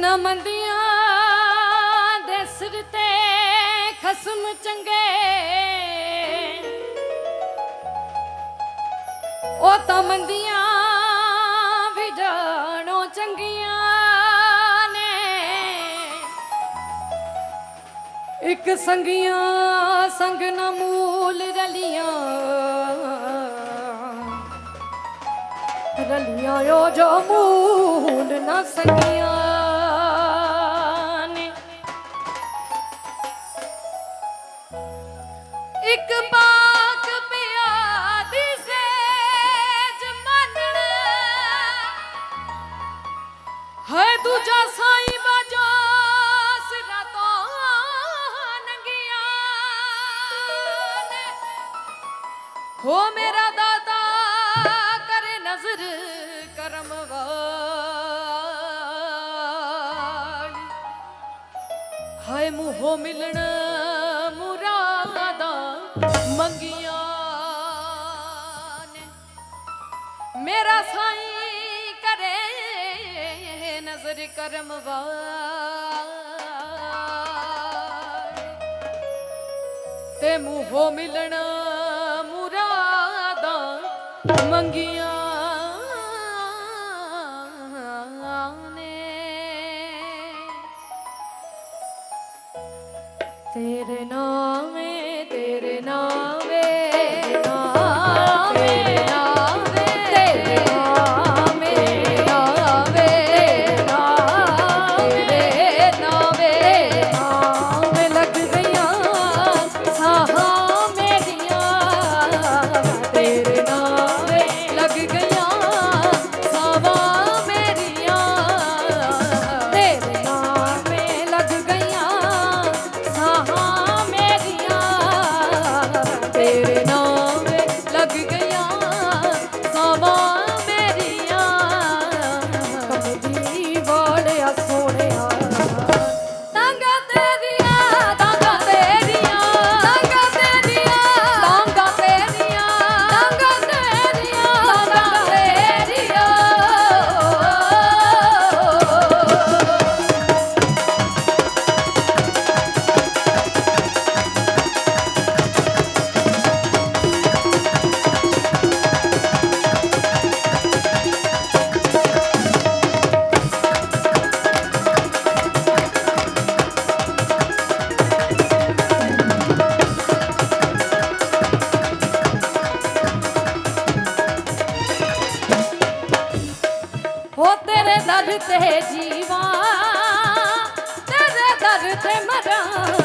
ਨਾ ਤੇ ਖਸਮ ਚੰਗੇ। ਉਹ ਤਾਂ ਵੀ ਜਾਣੋ ਚੰਗੀਆਂ ਨੇ। ਇੱਕ ਸੰਗੀਆਂ ਸੰਗ ਨਾ ਮੂਲ ਰਲੀਆਂ। ਰਲੀਆਂ ਜੋ ਮੂਲ ਨਾ ਸੰਗੀ ਦੂਜਾ ਸਾਈ ਬਾਜੋ ਸਿਰਾਂ ਹੋ ਮੇਰਾ ਦਾਤਾ, ਕਰੇ ਨਜ਼ਰ ਕਰਮ ਵਾਲੀ। ਹਾਏ ਮੂੰਹੋਂ ਮਿਲਣ ਮੁਰਾਦਾਂ ਮੰਗੀਆਂ ਸਬਰ ਕਰਮ ਵਾਰ ਤੇ ਮੂੰਹੋਂ ਮਿਲਣਾ ਮੁਰਾਦਾਂ ਮੰਗੀਆਂ करते मरा